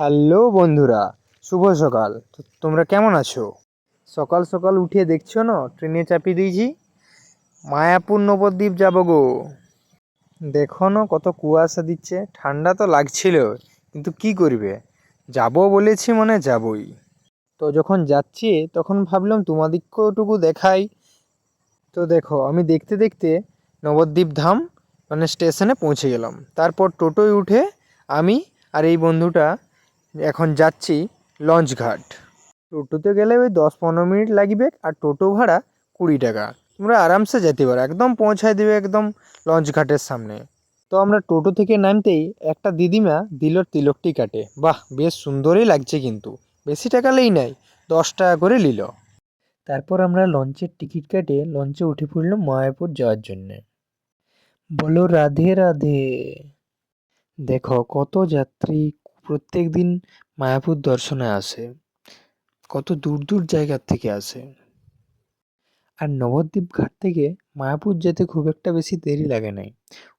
Hello বন্ধুরা, শুভ সকাল। তো তোমরা কেমন আছো? সকাল সকাল উঠে দেখছ না? ট্রেনে চাপিয়ে দিয়েছি। মায়াপুর নবদ্বীপ যাব গো। দেখো না কত কুয়াশা দিচ্ছে। ঠান্ডা তো লাগছিল, কিন্তু কি করবে? যাব বলেছি মানে যাবই। তো যখন যাচ্ছি, তখন ভাবলাম তোমাদিকেওটুকু দেখাই। তো দেখো, আমি দেখতে দেখতে নবদ্বীপ ধাম মানে স্টেশনে পৌঁছে গেলাম। তারপর টোটোয় উঠে আমি আর এই বন্ধুটা এখন যাচ্ছি লঞ্চ ঘাট। টোটোতে গেলে ওই দশ পনেরো মিনিট লাগবে আর টোটো ভাড়া কুড়ি টাকা। তোমরা আরামসে যেতে পারো, একদম পৌঁছায় দেবে একদম লঞ্চ ঘাটের সামনে। তো আমরা টোটো থেকে নামতেই একটা দিদিমা দিল তিলকটি কাটে। বাহ, বেশ সুন্দরই লাগছে কিন্তু। বেশি টাকা লেই নাই, দশ টাকা করে নিল। তারপর আমরা লঞ্চের টিকিট কেটে লঞ্চে উঠে পড়লাম মায়াপুর যাওয়ার জন্যে। বলো, রাধে রাধে। দেখো, কত যাত্রী প্রত্যেক দিন মায়াপুর দর্শনে আসে। কত দূর দূর জায়গার থেকে আসে। আর নবদ্বীপ ঘাট থেকে মায়াপুর যেতে খুব একটা বেশি দেরি লাগে নাই।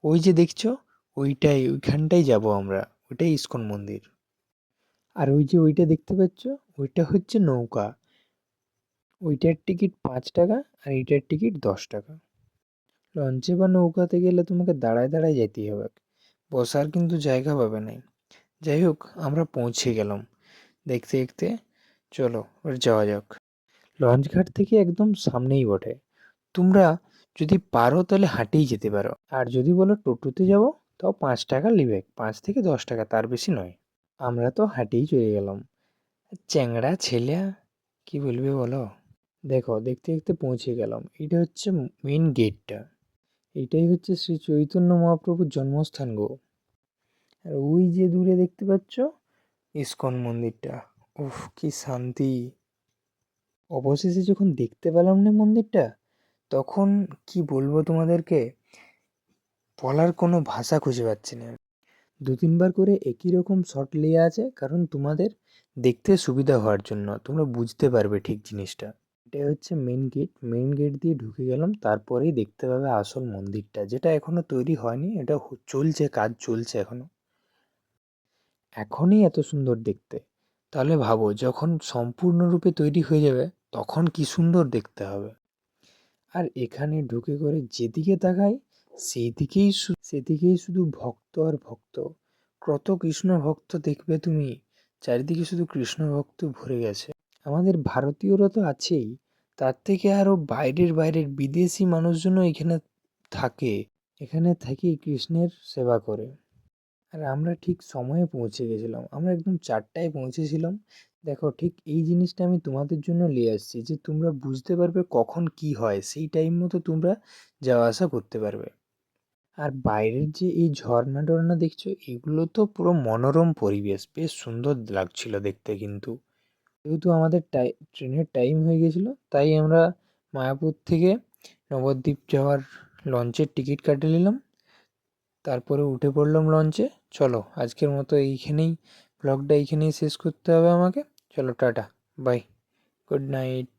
ওই যে দেখছ, ওইটাই, ওইখানটাই যাব আমরা, ওইটাই ইস্কন মন্দির। আর ওই যে ওইটা দেখতে পাচ্ছ, ওইটা হচ্ছে নৌকা। ওইটার টিকিট পাঁচ টাকা আর এইটার টিকিট দশ টাকা। লঞ্চে বা নৌকাতে গেলে তোমাকে দাঁড়ায় দাঁড়ায় যেতেই হবে। বসার কিন্তু জায়গা পাবে নাই। যাই হোক আমরা পৌঁছে গেলাম। দেখতে দেখতে চলো, এবার যাওয়া যাক। লঞ্চ ঘাট থেকে একদম সামনেই বটে। তোমরা যদি পারো তাহলে হাঁটেই যেতে পারো। আর যদি বলো টোটোতে যাব, তাও পাঁচ টাকা লিবে পাঁচ থেকে দশ টাকা, তার বেশি নয়। আমরা তো হাঁটেই চলে গেলাম। চ্যাংড়া ছেলে, কি বলবে বলো? দেখো, দেখতে দেখতে পৌঁছে গেলাম। এটা হচ্ছে মেন গেটটা এটাই হচ্ছে শ্রী চৈতন্য মহাপ্রভুর জন্মস্থান গো। আর ওই যে দূরে দেখতে পাচ্ছ, ইস্কন মন্দিরটা। উফ, কি শান্তি। অবশেষে যখন দেখতে পেলাম না মন্দিরটা, তখন কি বলব তোমাদেরকে, বলার কোনো ভাষা খুঁজে পাচ্ছি না। দু তিনবার করে একই রকম শট নিয়ে আছে, কারণ তোমাদের দেখতে সুবিধা হওয়ার জন্য। তোমরা বুঝতে পারবে ঠিক জিনিসটা। এটা হচ্ছে মেন গেট মেন গেট দিয়ে ঢুকে গেলাম, তারপরেই দেখতে পাবে আসল মন্দিরটা, যেটা এখনও তৈরি হয়নি। এটা চলছে, কাজ চলছে এখনও। এখনই এত সুন্দর দেখতে। তাহলে ভাবো, যখন সম্পূর্ণরূপে তৈরি হয়ে যাবে, তখন কি সুন্দর দেখতে হবে? আর এখানে ঢুকে করে যেদিকে তাকাই সেদিকেই শু- সেদিকেই শুধু ভক্ত আর ভক্ত। কত কৃষ্ণ ভক্ত দেখবে তুমি? চারিদিকে শুধু কৃষ্ণ ভক্ত ভরে গেছে। আমাদের ভারতীয়রা তো আছেই। তার থেকে আরও বাইরের বাইরের বিদেশি মানুষজনও এখানে থাকে। এখানে থেকেই কৃষ্ণের সেবা করে। আর আমরা ঠিক সময়ে পৌঁছে গেছিলাম। আমরা একদম চারটায় পৌঁছেছিলাম। দেখো ঠিক এই জিনিসটা আমি তোমাদের জন্য নিয়ে আসছি যে তোমরা বুঝতে পারবে কখন কি হয়। সেই টাইম মতো তোমরা যাওয়া আসা করতে পারবে। আর বাইরের যে এই ঝর্ণা টর্ণা দেখছ, এগুলো তো পুরো মনোরম পরিবেশ। বেশ সুন্দর লাগছিল দেখতে কিন্তু। যেহেতু আমাদের ট্রেনের টাইম হয়ে গেছিল, তাই আমরা মায়াপুর থেকে নবদ্বীপ যাওয়ার লঞ্চের টিকিট কাটে নিলাম। তারপরে উঠে পড়লাম লঞ্চে চলো, আজকের মতো এইখানেই ব্লগটা এইখানেই শেষ করতে হবে আমাকে। চলো, টাটা বাই গুড নাইট